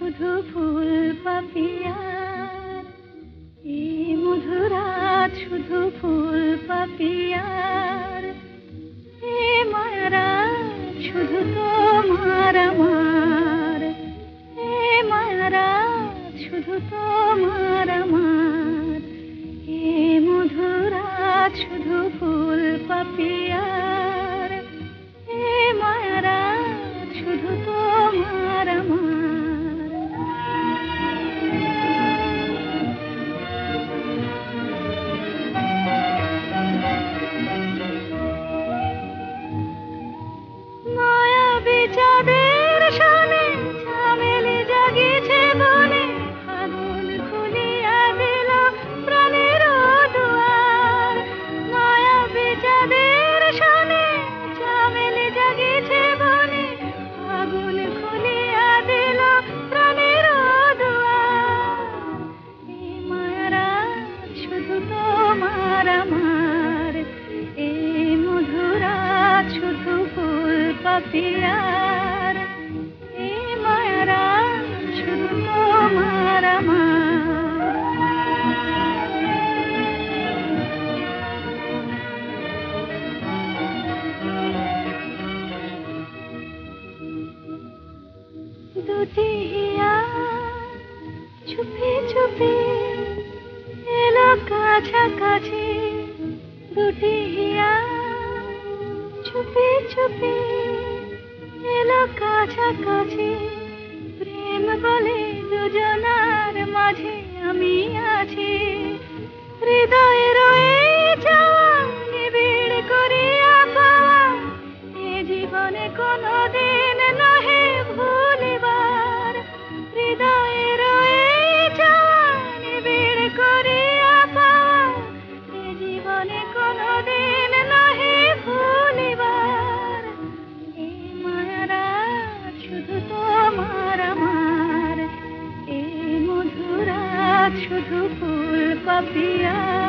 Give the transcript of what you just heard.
শুধু ফুল পাপিয়ার এই মধুরাত শুধু ফুল পাপিয়ার এ মারা শুধু তো মারামার এ মারা শুধু তো মারামার এ মধুরাত শুধু ফুল পাপিয়া। যাবে পাপিয়ার এই মায়ারা শুধু তোমার দুটি হিয়া চুপি চুপি এলো কাছাকাছি। দুটি হিয়া চুপি কাছাকাছি। প্রেম বলে দুজনার মাঝে আমি আছি। হৃদয়ে রয়ে যাওয়া, নিবিড় করিয়া পাওয়া, এ জীবনে কোনো দিন নহে ভুলিবার আমার এই